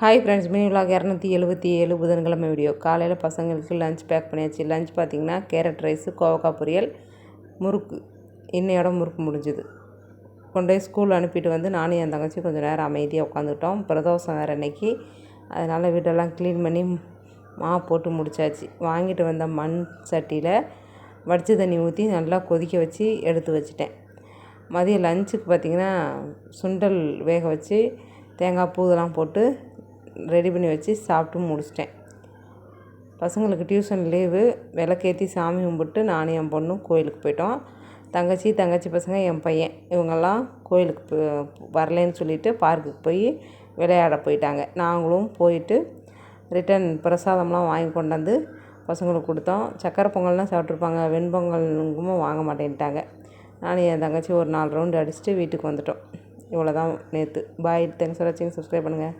Hi friends mini vlog இரநூத்தி எழுபத்தி ஏழு புதன்கிழமை வீடியோ காலையில் பசங்களுக்கு லஞ்ச் பேக் பண்ணியாச்சு. லஞ்ச் பார்த்திங்கன்னா கேரட் ரைஸு கோவக்காய் பொரியல் முறுக்கு. இன்னையோட முறுக்கு முடிஞ்சுது. கொண்டு போய் ஸ்கூல் அனுப்பிட்டு வந்து நானும் என் தங்கச்சி கொஞ்சம் நேரம் அமைதியாக உட்காந்துக்கிட்டோம் பிரதோஷம் வேறு அன்னைக்கு அதனால் வீட்டெல்லாம் க்ளீன் பண்ணி மா போட்டு முடிச்சாச்சு. வாங்கிட்டு வந்த மண் சட்டியில் வடிச்ச தண்ணி ஊற்றி நல்லா கொதிக்க வச்சு எடுத்து வச்சுட்டேன். மதியம் லஞ்சுக்கு பார்த்திங்கன்னா சுண்டல் வேக வச்சு தேங்காய் பூ இதெல்லாம் போட்டு ரெடி பண்ணி வச்சு சாப்பிட்டு முடிச்சிட்டேன். பசங்களுக்கு டியூஷன் லீவு விளக்கேற்றி சாமி கும்பிட்டு நானும் என் பொண்ணும் கோயிலுக்கு போயிட்டோம். தங்கச்சி தங்கச்சி பசங்க என் பையன் இவங்கெல்லாம் கோயிலுக்கு வரலன்னு சொல்லிவிட்டு பார்க்குக்கு போய் விளையாட போயிட்டாங்க. நாங்களும் போயிட்டு ரிட்டன் பிரசாதம்லாம் வாங்கி கொண்டாந்து பசங்களுக்கு கொடுத்தோம். சக்கரை பொங்கல்லாம் சாப்பிட்ருப்பாங்க வெண்பொங்கல் வாங்க மாட்டேன்ட்டாங்க. நானும் என் தங்கச்சி ஒரு நாலு ரவுண்டு அடிச்சுட்டு வீட்டுக்கு வந்துட்டோம். இவ்வளோ தான் நேற்று பாய் தேங்க்ஸ் ஃபார் வாட்சிங் சப்ஸ்கிரைப் பண்ணுங்கள்